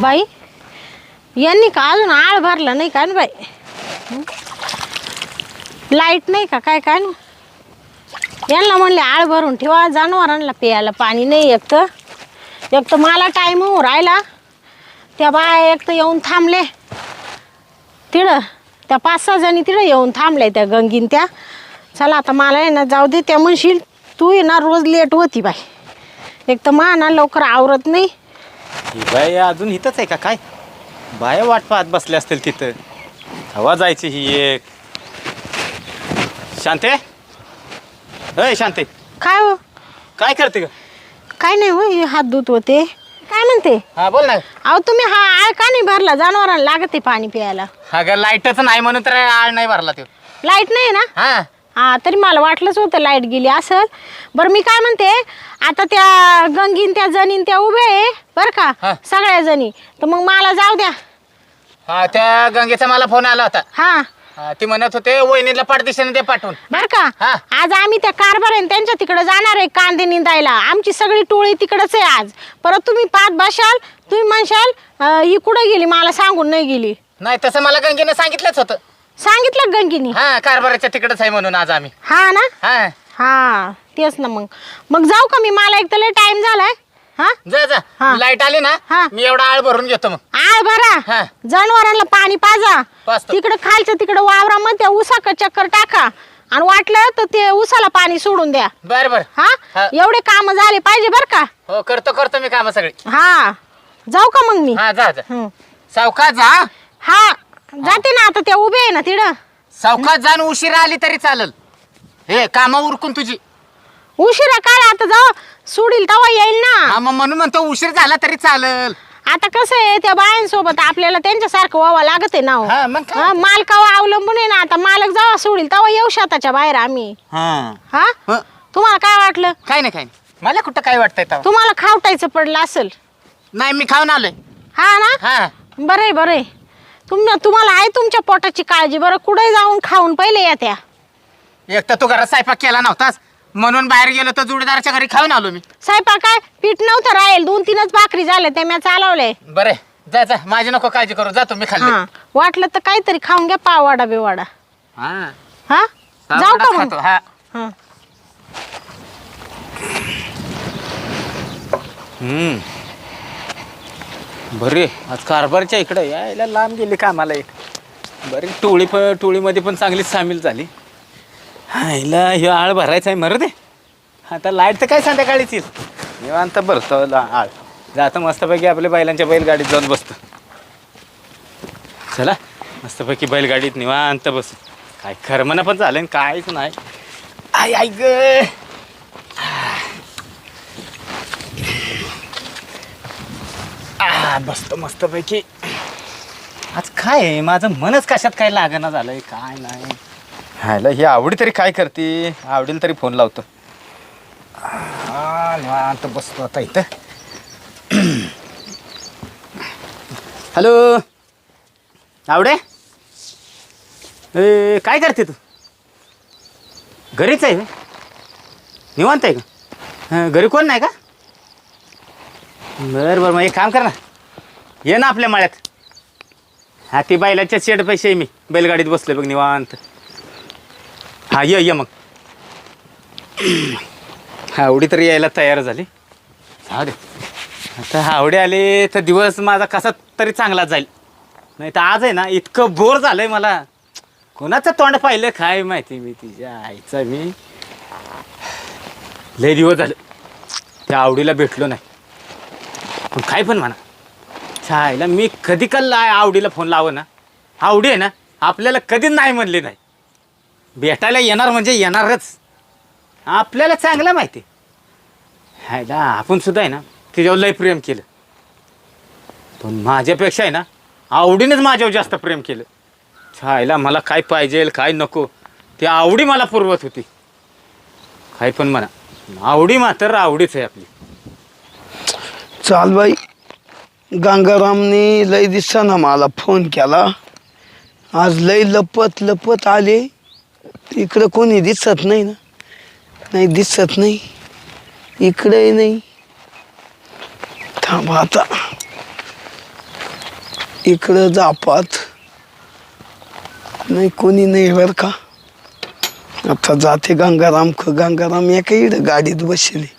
बाई यांनी का अजून आळ भरला नाही का ना बाई? लाइट नाही का काय काय ना यांना म्हणले आळ भरून ठेवा जनावरांना प्यायला पाणी नाही एक तर. एक तर मला टाईम होऊ राहिला. त्या बाया एक तर येऊन थांबले. तिळं त्या पाच सहा जणी तिळं येऊन थांबल्या त्या गंगीन त्या. चला आता मला आहे ना जाऊ दे त्या म्हणशील तू ये ना रोज लेट होती बाई. एक तर मा ना लवकर आवरत नाही. ही अजून इथंच आहे का काय? बाया वाट पाहत बसल्या असतील तिथं. हवा जायची ही एक. शांते? अय शांते. काय हो? काय करते ग? काय नाही हो हे हात धुत होते. काय म्हणते? हा बोल ना. अहो तुम्ही हा आळ का नाही भरला? जनावरांना लागते पाणी प्यायला. अगं लाईटच नाही म्हणून तर आळ नाही भरला तो लाइट नाही ना? हा. हा तरी मला वाटलंच होतं लाइट गेली असेल. बरं मी काय म्हणते आता त्या गंगीन त्या जणीन त्या उभ्या आहे बरं का. सगळ्या जणी. तर मग मला जाऊ द्या. हा त्या गंगेचा मला फोन आला होता. हा. हा, ती म्हणत होते वहिनीला पाठदिशाने दे पाठवून. बरं का? हा. आज आम्ही त्या कारभार आहे त्यांच्या तिकडे जाणार आहे कांदे निंदायला. आमची सगळी टोळी तिकडच आहे आज. परत तुम्ही पाच बसाल तुम्ही म्हणशाल अं, ही कुठं गेली? मला सांगून नाही गेली. नाही तसं मला गंगेने सांगितलंच होतं. सांगितलं का गंगीनी? हा कारभाराच्या तिकडच आहे म्हणून आज आम्ही. हा ना? हा. हा तेच ना मग. मग जाऊ का मी? मला एक तर टाइम झालाय. हा? जा जा. हा. लाइट आली ना हा. मी एवढा आळ भरून घेतो मग. आळ भरा. जनावरांना पाणी पाजा. पाजतो. तिकडे खालच्या तिकडे वावरामध्ये उसाक चक्कर टाका. आणि वाटलं तर ते उसाला पाणी सोडून द्या. बर बर. हा? हा. एवढे काम झाले पाहिजे बर का? हो करतो करतो मी काम सगळी. हा. जाऊ का मग मी? हा जा जा. हं. सावकाश जा हा. जाते ना आता त्या उभे आहे ना तिकडं सावकाश जाण उशिरा आली तरी चालल. हे काम उरकून तुझी. उशिरा काय आता जाऊ सोडील तेव्हा येईल ना. हा मग म्हणून म्हणतो उशीर झाला तरी चालल. आता कसं आहे त्या बायांसोबत आपल्याला त्यांच्यासारखं व्हावं लागत आहे ना हो. हा, मग काय? हा, मालकावर अवलंबून आहे ना आता मालक जेव्हा सोडील तेव्हा येऊ शेताच्या बाहेर आम्ही. हा. हा? हं. तुम्हाला काय वाटलं? काय नाही काय नाही. मला कुठं काय वाटतंय तेव्हा? तुम्हाला खावटायचं पडलं असेल. नाही मी खाऊन आलोय. हा ना? हा. बरं आहे बरं आहे. तुम तुम्हाला आहे तुमच्या पोटाची काळजी बरं. कुठे जाऊन खाऊन पहिले या त्या. एक तर तू घरात स्वयंपाक केला नव्हतास. म्हणून बाहेर गेलो तर जोडीदाराच्या घरी खाऊन आलो मी. स्वयंपाक काय? पीठ नव्हतं राहील दोन तीनच भाकरी झाले ते मी चालवलंय. बरे. जा जा. माझी नको काळजी करू. जातो मी खाल्ली. हा. वाटलं तर काहीतरी खाऊन घ्या. पाववाडा बिवाडा हा. हा? जाऊ का मग? खातो, हा. हा. हम्म. बरे आज कारभारच्या इकडे. यायला लांब गेली कामाला एक. बरी टोळी पण टोळीमध्ये पण चांगलीच सामील झाली. हायला ह्यो आळ भरायचा आहे मरं दे. आता लाइट तर काय संध्याकाळीच येईल. निवांत भरतो ला- आळ. जातं मस्तपैकी आपल्या बैलांच्या बैलगाडीत जाऊन बसतो. चला मस्तपैकी बैलगाडीत निवांत बस. काय खरमना पण झालं आणि काहीच नाही. आय ऐक आ, बसतो मस्तपैकी आज काय आहे? माझं मनच कशात काय लागणं झालंय काय नाही. हायला ही आवडी तरी काय करते? आवडीला तरी फोन लावतो. आ, निवांत बसतो आता इथं. हॅलो? आवडे? ए, काय करते तू? घरीच आहे का? निवांत आहे का? घरी कोण नाही का? बरं बरं मग एक काम कर ना. ये ना आपल्या माळ्यात. हा ती बैलाच्या शेड पैसे मी. बैलगाडीत बसले बघ निवांत. हा ये ये मग. आवडी तर यायला तयार झाली. जाऊ दे. आता आवडी आली तर दिवस माझा कसा तरी चांगला जाईल. नाही तर आज आहे ना इतकं बोर झालंय मला. कोणाचं तोंड पाहिलं काय माहिती मी तिच्या आईचा मी. लय दिवस झालं. त्या आवडीला भेटलो नाही. पण काय पण म्हणा. छायला मी कधी कल्ला आवडीला फोन लावं ना. आवडी आहे ना आपल्याला कधी नाही म्हणले नाही. भेटायला येणार म्हणजे येणारच. आपल्याला चांगलं माहिती हायला आपण सुद्धा आहे ना तिच्यावर लय प्रेम केलं. पण माझ्यापेक्षा आहे ना आवडीनेच माझ्यावर जास्त प्रेम केलं. छायला मला काय पाहिजे काय नको ती आवडी मला पुरवत होती. काय पण म्हणा. आवडी मात्र आवडीच आहे आपली. चाल बाई. गंगारामने लय दिसताना मला फोन केला. आज लय लपत लपत आले. इकडं कोणी दिसत नाही ना. नाही दिसत नाही. इकडे नाही. थांब आता. इकडं जापात. नाही कोणी नाही बरं का. आता जाते गंगाराम ख गंगाराम एका इकडं गाडीत बसले.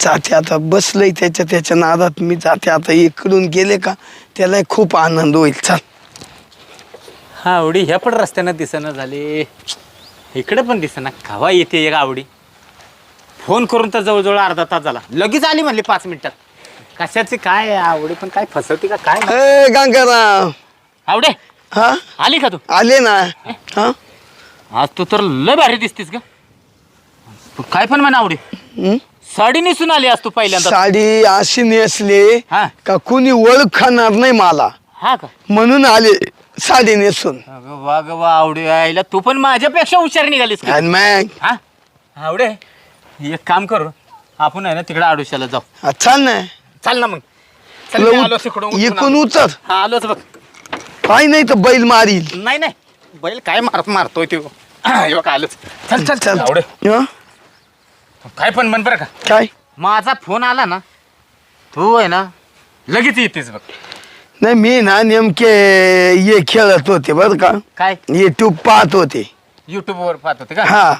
जाते आता बसलंय त्याच्या त्याच्या नादात. मी जाते आता इकडून गेले का त्याला खूप आनंद होईल. चाल. हा आवडी ह्या पण रस्त्यानं दिसेना झाले. इकडे पण दिसेना. कवा येते एक आवडी. फोन करून तर जवळजवळ अर्धा तास झाला. लगेच आली म्हणली पाच मिनिटात. कशाची काय आवडी? पण काय फसवते का काय माहीत. ए गंगाराम. आवडे हा? आली का तू? आले ना. हा? आज तू तर लय भारी दिसतीस का तू काय पण म्हणा आवडी. हं? साडी नेसून आली आज तू पहिल्यांदा साडी अशी नेसले हा. का कुणी ओळखणार नाही मला. हा का? म्हणून आले साडी नेसून. अगं वा ग वा आवडी आईला. तू पण माझ्यापेक्षा हुशार निघालीस का. आणि मग? हा? आवडे एक काम करू. आपण आहे ना तिकडे आडोशाला जाऊ. हा, चाल ना. चाल ना मग. चल मी उतरून आलो. उतर हा आलोच बघ. काय नाही तर बैल मारील. नाही नाही. बैल काय मारत मारतोय ते. आलोच. चल चल चल चल. आवडे. हं? काय पण म्हण बरं का. काय? माझा फोन आला ना तू आहे ना लगेच येतेस बघ. नाही मी ना नेमके ये खेळत होते बरं का. काय? युट्यूब पाहत होते. युट्यूबवर पाहत होते का? हा.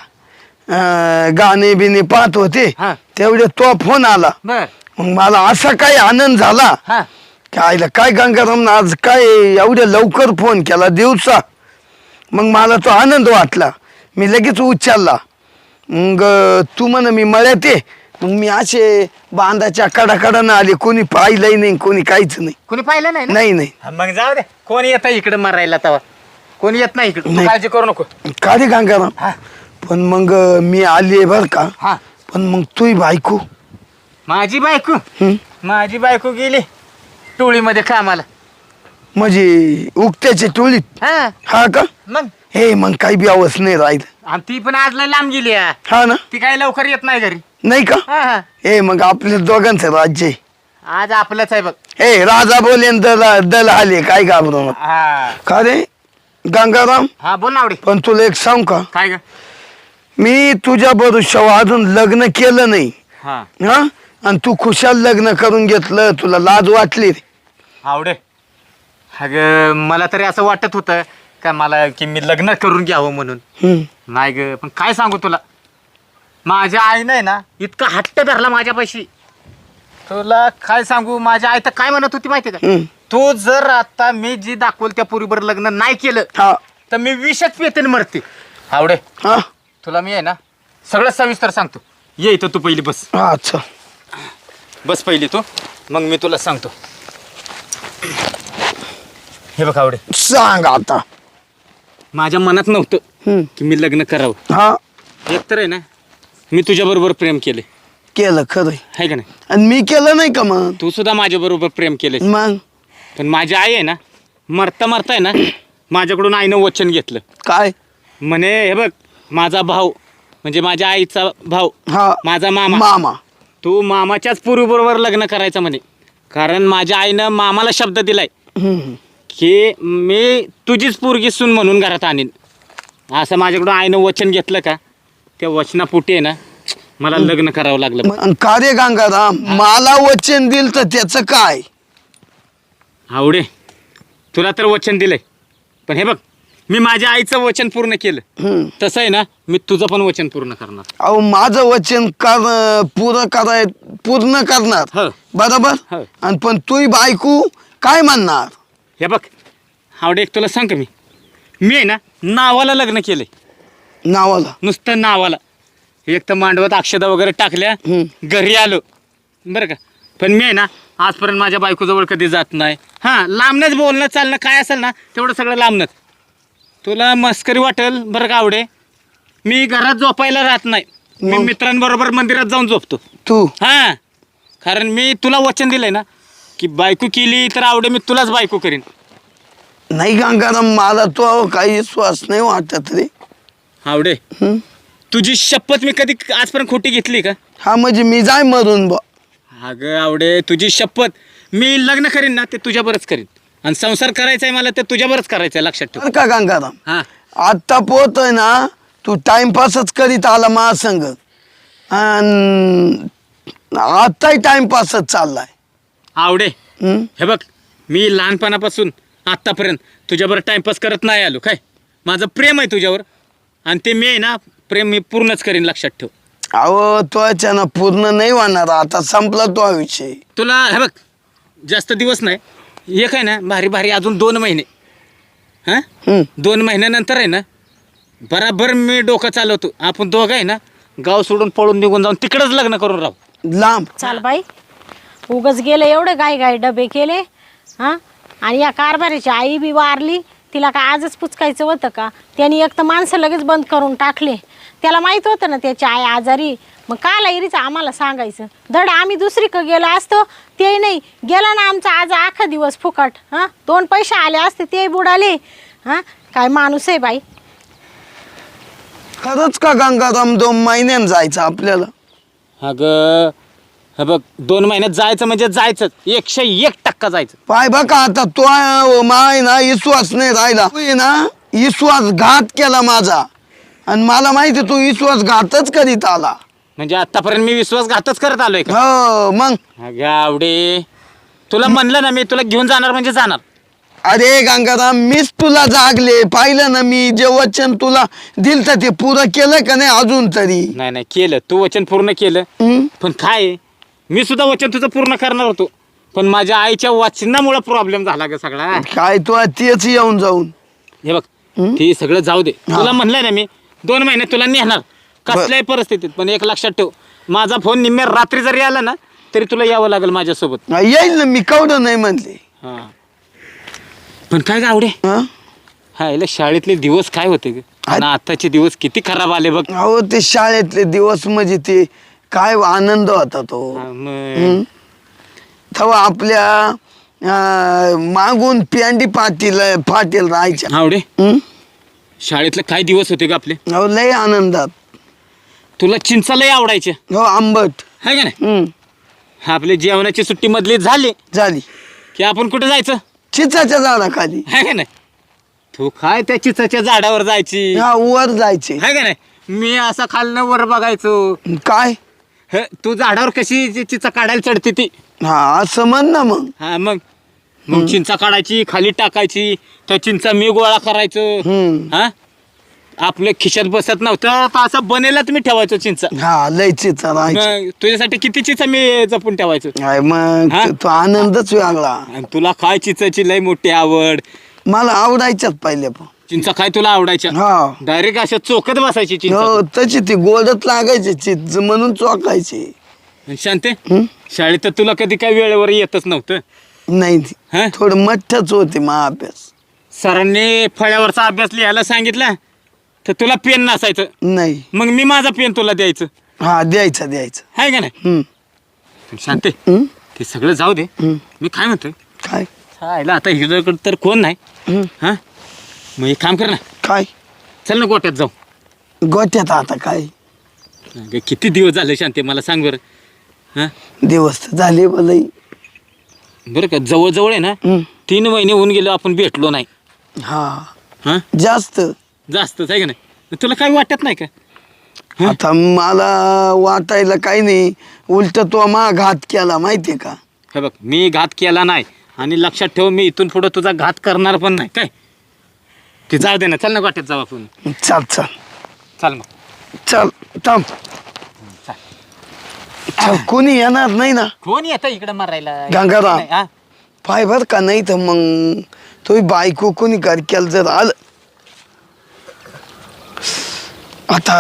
अं, गाणे बिणे पाहत होते. हा. तेवढे तो फोन आला. बर. मग मला असा काय आनंद झाला. हा. काय काय गंगाराम आज काय एवढ्या लवकर फोन केला दिवसा. मग मला तो आनंद वाटला. मी लगेच उचलला. मग तू म्हण मी मळ्यात ये मग मी असे बांधाच्या कडाकडानं आले कोणी पाहिलंही नाही कोणी काहीच नाही कोणी पाहिलं नाही ना नाही नाही हा, मग जाऊ दे कोणी येत इकडे मारायला तवा कोणी येत नाही इकडे नाही. काळजी करू नको का रे गंगाराम हा पण मग मी आले बर का हा पण मग तुही बायको माझी बायको हं? माझी बायको गेली टोळीमध्ये कामाला म्हणजे उगत्याच्या टोळीत हा हा का मग हे मग काही बी आवाज नाही राहिलं. आणि ती पण आज लय लांब गेली आहे. हा ना? ती काही लवकर येत नाही घरी. नाही का? हा, हा. हे मग आपल्या दोघांचं राज्य आहे. आज आपलंच आहे बघ. हे राजा बोलेन दल दल आले काय नका. हा. का रे? गंगाराम? हा बोल ना आवडे. पण तुला एक सांग का? काय ग? मी तुझ्या बरोबर अजून लग्न केलं नाही. हा. हा? आणि तू खुशाल लग्न करून घेतलं तुला लाज वाटली रे. आवडे. अग मला तरी असं वाटत होतं का मला की मी लग्न करून घ्यावं म्हणून. हम्म. नाही ग पण काय सांगू तुला? माझ्या आईनं ना इतका हट्ट धरला माझ्या पैशी. तुला काय सांगू माझ्या आई तर काय म्हणत होती माहिती का? हम्म. तू जर आता मी जी दाखवल त्या पुरीबर लग्न नाही केलं हा. तर मी विषच पेतेन मरते. आवडे हा. तुला मी आहे ना सगळं सविस्तर सांगतो. ये इथं तू पहिली बस. हा अच्छा. बस पहिली तू मग मी तुला सांगतो. हे बघ आवडे. सांग आता. माझ्या मनात नव्हतं. की मी लग्न करावं. हा. एक तर आहे ना मी तुझ्याबरोबर प्रेम केले केलं खरंय. आहे का नाही? आणि मी केलं नाही का मग? तू सुद्धा माझ्याबरोबर प्रेम केले मग? पण माझी आई आहे ना मरता मरता आहे ना माझ्याकडून आईनं वचन घेतलं. काय? म्हणे हे बघ माझा भाऊ म्हणजे माझ्या आईचा भाऊ हा. माझा मामा. मामा. तू मामाच्याच पूर्वीबरोबर लग्न करायचं म्हणे. कारण माझ्या आईनं मामाला शब्द दिलाय. हम्म. की मी तुझीच पोरगी सून म्हणून घरात आणीन. असं माझ्याकडून आईनं वचन घेतलं का? त्या वचनापोटी आहे ना मला लग्न करावं लागलं. आणि का रे गंगाराम मला वचन दिल तर त्याचं काय? आवडे तुला तर वचन दिलंय. पण हे बघ मी माझ्या आईचं वचन पूर्ण केलं. तसं आहे ना मी तुझं पण वचन पूर्ण करणार. अहो माझं वचन कर पूर्ण कराय पूर्ण करणार. हो. बरोबर? हो. आणि पण तुही बायको काय म्हणणार? हे बघ आवडे एक तुला सांग का मी? मी आहे ना नावाला लग्न केलंय. नावाला? नुसतं नावाला. एक तर मांडवत अक्षदा वगैरे टाकल्या. घरी आलो. बरं का? पण मी आहे ना आजपर्यंत माझ्या बायकोजवळ कधी जात नाही. हां लांबनच बोलणं चालणं काय असेल ना तेवढं सगळं लांबनच. तुला मस्करी वाटेल बरं का आवडे? मी घरात झोपायला राहत नाही. मी? मित्रांबरोबर मंदिरात जाऊन झोपतो. तू? हां. कारण मी तुला वचन दिलंय ना की बायको केली तर आवडे मी तुलाच बायको करीन. नाही गंगाराम मला तो काही विश्वास नाही वाटत रे. आवडे. तुझी शपथ मी कधी आजपर्यंत खोटी घेतली का? हा म्हणजे मी जाय मरून बा अगं आवडे तुझी शपथ मी लग्न करीन ना ते तुझ्याबरच करीन. आणि संसार करायचा आहे मला ते तुझ्याबरच करायचं आहे लक्षात ठेव. बरं का गंगाराम? हां. आत्ता पोहतोय ना तू टाइमपासच करीत आला महासंघ आणि आत्ताही टाइमपासच चाललाय. आवडे? हे बघ मी लहानपणापासून आत्तापर्यंत तुझ्यावर टाइमपास करत नाही आलो. काय? माझं प्रेम आहे तुझ्यावर. आणि ते मी आहे ना प्रेम मी पूर्णच करीन लक्षात ठेव. अहो तो ना पूर्ण नाही होणार. आता संपला तो हा विषय. तुला हे बघ जास्त दिवस नाही. एक आहे ना भारी भारी अजून दोन महिने. हां. दोन महिन्यानंतर आहे ना बराबर मी डोकं चालवतो. आपण दोघं आहे ना गाव सोडून पळून निघून जाऊन तिकडंच लग्न करून राहू. लांब. चाल बाई. उगच गेले एवढे गाई गाई डबे केले हां? आणि या कारभारीची आई बी वारली तिला का आजच पुचकायचं होतं का? त्यांनी एक तर माणसं लगेच बंद करून टाकले. त्याला माहीत होतं ना त्याची आई आजारी. मग काला इरीचं आम्हाला सांगायचं धड आम्ही दुसरीकडे गेलो असतो ते नाही. गेला ना आमचा आज अख्खा दिवस फुकट हां? दोन पैसे आले असते ते बुडाले. हां? काय माणूस आहे बाई. खरंच का गंगाराम दोन महिन्यानं जायचं आपल्याला? अगं हे बघ दोन महिन्यात जायचं म्हणजे जायचंच. एकशे एक टक्का जायचं. पाय बघा आता तो आहे, माय ना विश्वास नाही राहिला. तू आहे ना विश्वास घात केला माझा. आणि मला माहिती तू विश्वास घातच करीत आला. म्हणजे आतापर्यंत मी विश्वासघातच करत आलोय का? हो मग? अगं आवडे तुला म्हणलं ना मी तुला घेऊन जाणार म्हणजे जाणार. अरे गंगाराम मीच तुला जागले. पाहिलं ना मी जे वचन तुला दिल ते पुरं केलं का नाही अजून तरी? नाही नाही केलं. तू वचन पूर्ण केलं. हं? पण काय आहे, मी सुद्धा वचन तुझं पूर्ण करणार होतो. पण माझ्या आईच्या वचनामुळे प्रॉब्लेम झाला ग सगळा. काय तू तेच येऊन जाऊन. हे बघ? ते सगळं जाऊ दे. तुला म्हणलंय ना मी दोन महिन्यात तुला नेणार. कसल्याही परिस्थितीत पण एक लक्षात ठेव. माझा फोन निम्म्या रात्री जरी आला ना तरी तुला यावं लागेल माझ्यासोबत. येईल ना मी कवडं नाही म्हणले. हा. पण काय गावडे हं? हा याला शाळेतले दिवस काय होते ग? आणि आताचे दिवस किती खराब आले बघ. अहो ते शाळेतले दिवस म्हणजे ते काय आनंद होता तो. हा. हं? तेव्हा आपल्या अं, मागून पेंडी पाटील पाटील राहायच्या. आवडे. हं? शाळेतले काय दिवस होते ग आपले? अहो लय आनंदात. तुला चिंचा लय आवडायचे हो आंबट. हाय का नाही? हं, आपली जेवणाची सुट्टी मधली झाली. झाली. की आपण कुठे जायचं? चिचाच्या झाडाखाली. हाय का नाही? तू काय त्या चिचाच्या झाडावर जायची? हा वर जायचे. हाय का नाही? मी असा खालनं वर बघायचो. काय? हे, तू झाडावर कशी जी चिचा काढायला चढते ती? हा असं म्हण ना मग. हा मग? मग चिंचा काढायची खाली टाकायची त्या चिंचा मी गोळा करायचो. हम्म. हा? आपल्या खिशात बसत नव्हतं तर असं बनेलाच मी ठेवायचो चिंचा. हा लय चिचा राहायची. मग तुझ्यासाठी किती चिंचा मी जपून ठेवायचो? काय मग हा? तो आनंदच वेगळा. आणि तुला काय चिंचाची लय मोठी आवड? मला आवडायच्याच पहिले पण. चिंचा काय तुला आवडायच्या? हा. डायरेक्ट अशा चोकत बसायची चिंचा हो तशी ती गोडच लागायची चिच म्हणून चोकायची. आणि शांते हं? शाळेत तर तुला कधी काय वेळेवर येतच नव्हतं. नाही. हा? थोडं मठ्ठच होते मग अभ्यास. सरांनी फळ्यावरचा अभ्यास लिहायला सांगितला तर तुला पेन नसायचं. नाही. मग मी माझा पेन तुला द्यायचं. हा द्यायचा द्यायचा. आहे का नाही? शांते? ते सगळं जाऊ दे. मी काय म्हणतोय? काय? आता हिरोकडे तर कोण नाही. हा? मग एक काम कर ना. काय? चल ना गोट्यात जाऊ. गोट्यात आता काय? अगं, किती दिवस झाले शांते मला सांग बरं. हा? दिवस तर झाले भलई बरं का जवळजवळ आहे ना. तीन महिने होऊन गेलो आपण भेटलो नाही. हा. हा? जास्त. जास्तच आहे का नाही? तुला काही वाटत नाही का? हं? आता मला वाटायला काही नाही. उलट तो मा घात केला माहितीये का? हे बघ मी घात केला नाही. आणि लक्षात ठेव मी इथून पुढं तुझा घात करणार पण नाही. काय? ते जाऊ दे ना चल ना गोट्यात जाऊ आपण. चल चल. चाल मग. चल थांब. चाल. कोणी येणार नाही ना? कोण येतं इकडे मारायला? गंगाराम. नाही, हा? पाय बर का नाही तर मग तो बायको कोणी केलं जर आलं. आता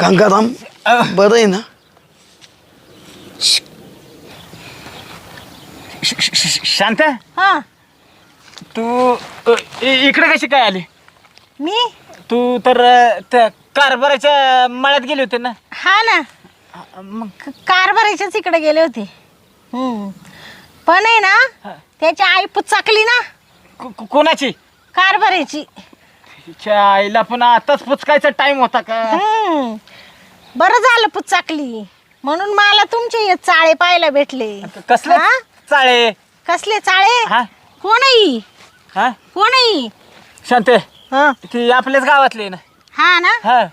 गंगाराम. बरं आहे ना? श- श- श- शांत? हां. तू अ, इ- इकडे कशी काय आली? मी? तू तर अ, त्या कारभाराच्या मळ्यात गेले होते ना? हा ना. मग? क- कारभारीच्याच इकडे गेले होते. हम्म. पण आहे ना त्याची आई पुचाकली ना. को- को- कोणाची? कारभारीची. तिच्या आईला पण आताच पुचकायचा टाइम होता का? हम्म. बरं झालं पुचाकली. म्हणून मला तुमचे हे चाळे पाहायला भेटले. कसले हा? चाळे? कसले चाळे? हा. कोणही? हा? कोणही? शांत हा. ती आपल्याच गावातली आहे ना. हा ना? हा.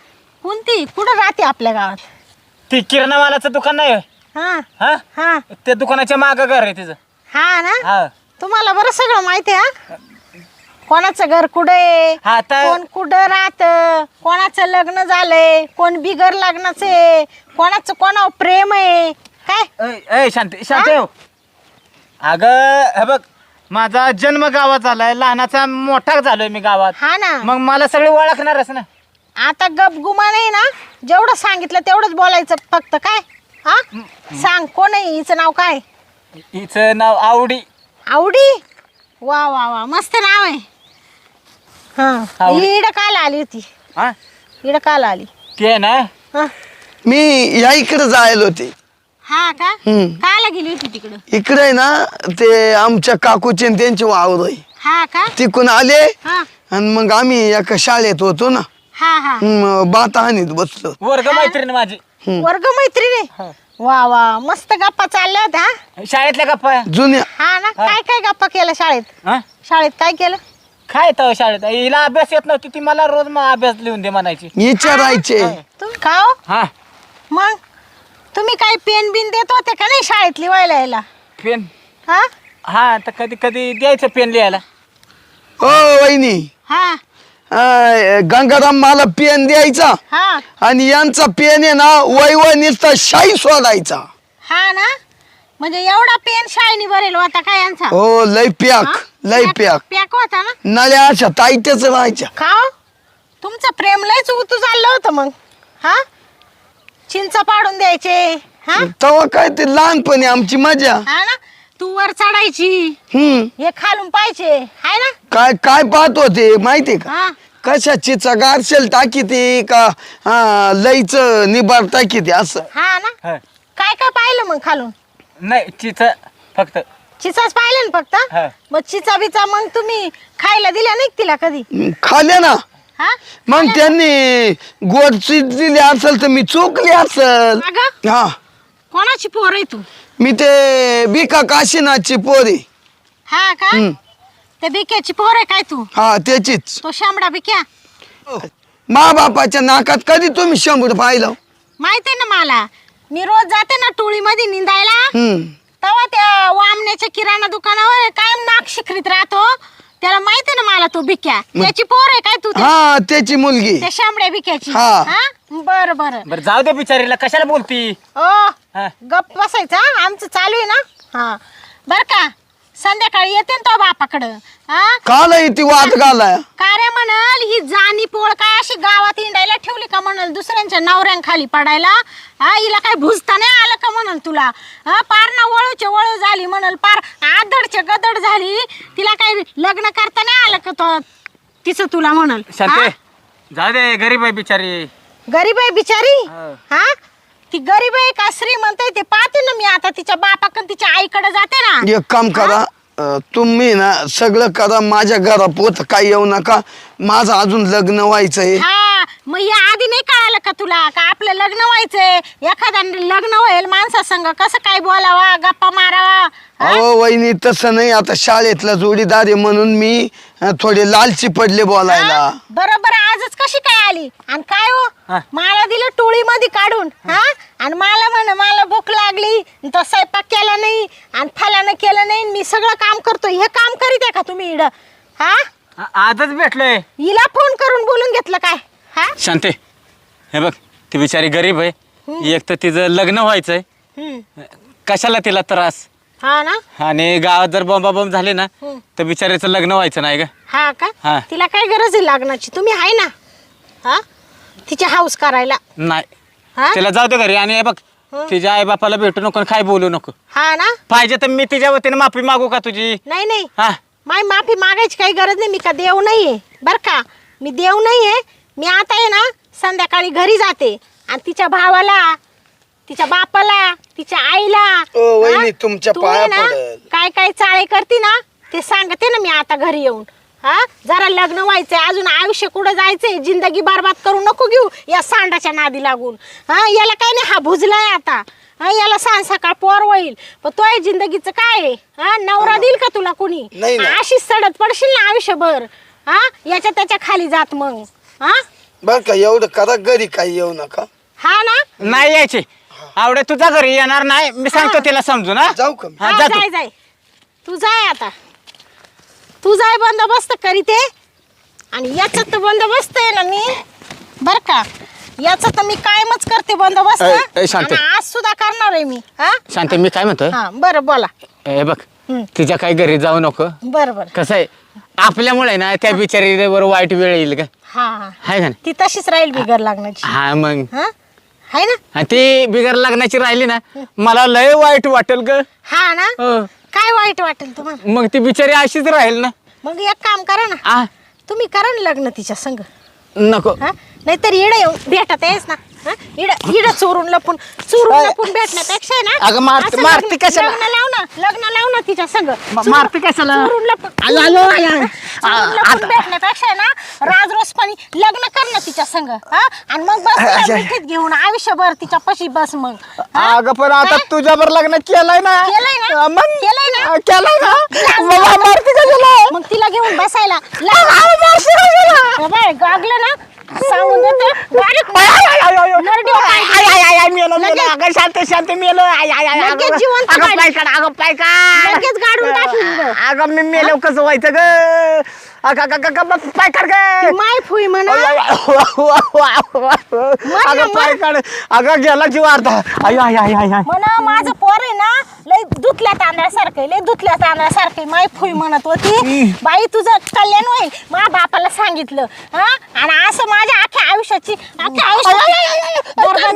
कोणती? कुठं राहते आपल्या गावात? ती किराणा मालाचं दुकान नाही होय? हा. हा? हा. त्या दुकानाच्या मागं घर आहे तिचं. हा ना? हा. तुम्हाला बरं सगळं माहिती आहे हा? कोणाचं घर कुठे हा, तर- कोण कुठं राहत? कोणाचं लग्न झालंय? कोण बिगर लग्नाचं आहे? कोणाचं कोणावर प्रेम आहे? काय? ए शांती शांती हो. अगं हे बघ माझा जन्म गावात झालाय लहानाचा मोठा झालोय मी गावात. हा ना. मग मला सगळे ओळखणारच ना. आता गपगुमा नाही ना? जेवढं सांगितलं तेवढंच बोलायचं फक्त काय? हा? सांग कोण आहे? हिचं नाव काय? हिचं नाव आवडी. आवडी? वा वा वा. मस्त नाव आहे. हा. आवडी. ही इडं काल आली होती. हा? इडं काल आली. ते ना? हा. मी या इकडे जायला होते. हा का? हम्म. काला गेली होती तिकडं? इकडे आहे ना ते आमच्या काकूचे आणि त्यांचे वावर आहे. हा का? तिकून आले हा. आणि मग आम्ही एका शाळेत होतो ना. हा हा. मग बाता हानीत बसलो. वर्ग मैत्रीण माझी. वर्ग मैत्रिणी? वा वा. मस्त गप्पा चालल्या होत्या हा? शाळेतल्या गप्पा? जुन्या. हा ना? काय काय गप्पा केलं शाळेत? हा? शाळेत काय केलं? काय तर शाळेत? हिला अभ्यास येत नव्हती ती मला रोज मग अभ्यास लिहून दे म्हणायची. विचारायचे. तुम्ही का हो? हा. मग? तुम्ही काही पेन बिन देत होते का नाही शाळेत लिवायला यायला पेन? हा? हा तर कधी कधी द्यायचं पेन लिहायला. हो वहिनी. हा. अं, गंगाराम मला पेन द्यायचा. हा. आणि यांचा पेन आहे ना वैव नुसता शाई सोडायचा हा ना? म्हणजे एवढा पेन शाळेनी भरेल होता काय यांचा? हो लय प्याक? लय पॅक- प्याक. पॅक होता ना? नळ्या अशा ताईत्याच राहायच्या. का हो? तुमचं प्रेम लयच उतू चाललं होतं मग. हा? चिंच पाडून द्यायचे हा? तेव्हा काय ते लहानपणी आमची मजा. हा ना? तू वर चढायची. हम्म. हे खालून पाहिजे हाय ना? काय काय पाहत होते माहितीये का? हा. कशाचीचा गारशेल टाकी ती का हा, लईच निबार टाकी ती असं. हा ना? हा. काय काय पाहिलं मग खालून? नाही तिचं फक्त. चिचाच पाहिलं ना फक्त? हा. मग चिचा बिचा मग तुम्ही खायला दिल्या नाही का तिला कधी? खाल्या ना. हा? मग त्यांनी गोड चीज दिली असेल तर मी चुकली असेल. अगं हा. कोणाची पोर आहे तू? मी ते बिका काशीनाथची पोरी हा का. त्या बिक्याची पोर आहे काय तू? हा त्याचीच. तो शामडा बिक्या मा बापाच्या नाकात कधी तुम्ही शंभर पाहिलं माहिती आहे ना मला? मी रोज जाते ना टोळीमध्ये निंदायला. हम्म. तेव्हा त्या वामण्याच्या किराणा दुकानावर कायम नाक शिखरीत राहतो. त्याला माहिती ना मला तो बिक्या त्याची पोर आहे काय तू त्या- हा त्याची मुलगी. त्या शामड्या बिक्याची हा. बर बर. बरं जाऊ दे बिचारीला कशाला बोलती? ओ हा. गप बसायचा आमचं चालू आहे ना? हा. बर का? संध्याकाळी येते ना तो बापाकडं. हा? काल ती वाद घालाय. का रे म्हणाल ही जाणी पोळ काय अशी गावात इंडायला ठेवली का म्हणाल दुसऱ्यांच्या नवऱ्यांखाली पडायला? हा हिला काय भुजता नाही आलं का म्हणाल तुला? हा पार ना वळूचे वळू झाली म्हणाल पार आदडचे गदड झाली. तिला काय लग्न करता नाही आलं का तो? तिचं तुला म्हणाल. शांते जाऊ दे गरीब आहे बिचारी. गरीब आहे बिचारी? हा. हा? ती गरीब आहे का श्रीमंत आहे ते पाहते ना मी आता तिच्या बापाकडे तिच्या आईकडे जाते ना. एक काम करा अं, तुम्ही ना सगळं करा माझ्या घरापोत काही येऊ नका. माझं अजून लग्न व्हायचंय. हा मग या आधी नाही कळालं का तुला का आपलं लग्न व्हायचंय? एखादा लग्न होईल माणसा संग कसं काय बोलावा गप्पा मारावा हा? अहो वहिनी तसं नाही. आता शाळेतला जोडीदार आहे म्हणून मी थोडे लालची पडले बोलायला. हा? बरोबर आजच कशी काय आली? आणि काय हो? हा. मला दिलं टोळी मध्ये काढून हा? आणि मला म्हण मला भूक लागली आणि तो स्वयंपाक केला नाही आणि फलानं केलं नाही आणि मी सगळं काम करतो. हे काम करीत आहे का तुम्ही इड? हा? आ- आजच भेटलोय. हिला फोन करून बोलून घेतलं काय? हा? शांते हे बघ ती बिचारी गरीब आहे. एक तर तिचं लग्न व्हायचंय. हम्म. कशाला तिला त्रास? हा ना? आणि गावात जर बॉम्बाबॉम्ब झाले ना. तर बिचारीचं लग्न व्हायचं नाही का हा का? हा. तिला काय गरज आहे लागण्याची तुम्ही आहे ना? हा? तिची हाऊस करायला. नाही. हा? तिला जाऊ दे घरी. आणि हे बघ तिच्या आई बापाला भेटू नको आणि काय बोलू नको. हा ना? पाहिजे तर मी तिच्या वतीने माफी मागू का तुझी? नाही नाही. हा. माय माफी मागायची काही गरज नाही. मी का देव नाहीये? बर का? मी देव नाहीये. मी आता आहे ना संध्याकाळी घरी जाते. आणि तिच्या भावाला तिच्या बापाला तिच्या आईला. ओ, वहिनी, हा? तुमच्या तू आहे पाया ना, पडेल. काय काय चाळे करते ना ते सांगते ना मी आता घरी येऊन. हा? जरा लग्न व्हायचंय अजून आयुष्य कुठं जायचंय जिंदगी बरबाद करू नको घेऊ या सांडाच्या नादी लागून. हा? याला काय नाही हा भुजलाय आता. हा? याला सांग सकाळ पोर होईल. पण तो आहे जिंदगीचं काय आहे? हा? नवरा देईल का तुला कोणी? नाही ना. अशीच सडत पडशील ना आयुष्यभर. हा? याच्या त्याच्याखाली जात मग. हा? बर का एवढं करा घरी काही येऊ नका. हा ना? नाही यायचे. आवडे तुझ्या घरी येणार नाही. मी सांगतो तिला समजून हा. जाऊ का मी? हा, हा, जा तू. जाय जाय. तू जाय आता. तू जाय बंदोबस्त करीते. आणि याचा तर बंदोबस्त आहे ना मी. बर का? याचा तर मी कायमच करते बंदोबस्त. शांत. आणि आज सुद्धा करणार आहे मी हा? शांत मी काय म्हणतोय? हा बरं बोला. हे बघ हम्म. तिच्या काही घरी जाऊ नको. बरं बरं. कसं आहे? आपल्यामुळे ना त्या बिचारीवर वाईट वेळ येईल का? हा हा. हाय का नाही? ती तशीच राहील बिगर लागण्याची हा मग. हा? हाय ना? आणि ती बिगर लग्नाची राहिली ना मला लय वाईट वाटेल ग. हा ना? हो. काय वाईट वाटेल तुम्हाला? मग ती बिचारी अशीच राहील ना. मग एक काम करा ना. आ. तुम्ही करा ना लग्न तिच्या संग. नको. हा? नाहीतर इड येऊन भेटत आहेस ना. हा? इड इड चोरून लपून चोरून लपून भेटण्यापेक्षा ना अगं मार- असं मारते लग्न- कशाला? लग्न लाव ना लग्न लाव ना तिच्या संग चोरून- मारते कशाला? चोरून लपून आयो, आयो, आयो. चोरून लपून भेटण्यापेक्षा ना राजरोसपणी लग्न कर ना तिच्या संग हा आणि मग बस तिला अच्छा. मिठीत घेऊन आयुष्यभर तिच्या पशी बस मग हा? अगं पण आता काय? तुझ्यावर लग्न केलंय ना केलंय ना? मग केलंय ना? केलंय ना वाटते. मारते कशाला मग तिला घेऊन बसायला गागलं ना सांगून देते बारीक नरड्यावर पाय देते. लगेच- लगेच जिवंत काढ. लगेच गाडून टाकीन गं. अगं मी मेलो कसं व्हायचं ग अगं अगं, अगं, अगं, पाय काढ ग माय फुई म्हणा अगं पाय काढ अगं गेला जीव अर्धा आय आय आय आय म्हणा माझं पोर आहे ना लय दुतल्या तांदळासारखं लय दुतल्या तांदळासारखं. माय फुई म्हणत होती बाई तुझं कल्याण होईल माझ्या बापाला सांगितलं हा आणि असं माझ्या अख्ख्या आयुष्याची अख्ख्या आयुष्याची बरबादी-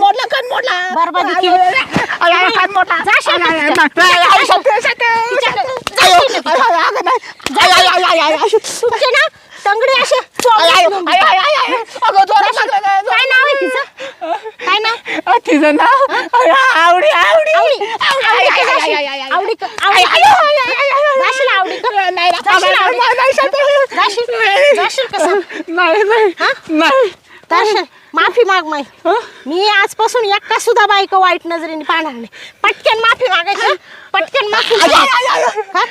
बरबादी केली. जाशील का तिच्या- तिच्याकडे जाशील तिच्या- तुमचे ना तंगडी असे. काय नाव आहे तिचं? काय नाव? तिचं नाव? आवडी आवडी. आवडी. नाही माफी माग माय मी आजपासून एकटा सुद्धा बायको वाईट नजरेने पाहणार नाही. पटकन माफी मागायची पटकन माफी. हा?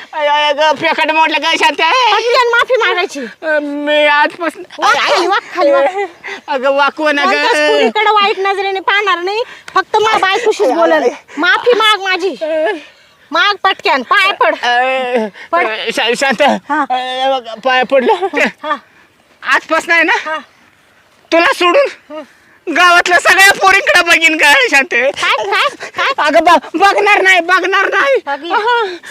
पेकड मोडलं काय शांत? पटकन माफी मागायची. मी आजपासून वाक खाली वाक खाली वाक. अगं वाकव ना ग. वाईट नजरेने पाहणार नाही. फक्त मा बायकोशीच बोलल. माफी माग माझी. माग पटक्यान पाय पड. पड. शांत. हा. पाय पडलं. हा. आजपासून आहे ना? हा. तुला सोडून गावातल्या सगळ्या पोरींकडे बघीन काय शांत? काय काय काय अगं बघ- बघणार नाही बघणार नाही.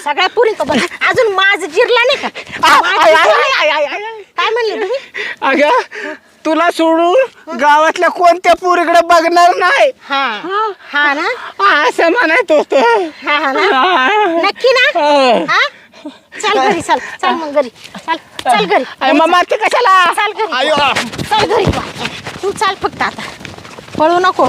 सगळ्या पुरी बघ. अजून माझ जिरला नाही का? आ- माझं आय- आय- जिरलं आय- नाही? आय- आय- आय. काय म्हणले तुम्ही अगं तुला सोडून गावातल्या कोणत्या पोरीकडे बघणार नाही? हा. हा. ना? असं म्हणायचं होतं. हा ना. नक्की ना? हा. हा? चल घरी चल. चल मग घरी. चल चल घरी. अय, मम्मा ते कशाला? चल घरी. आयो. चल घरी. तू चाल फक्त आता. पळू नको.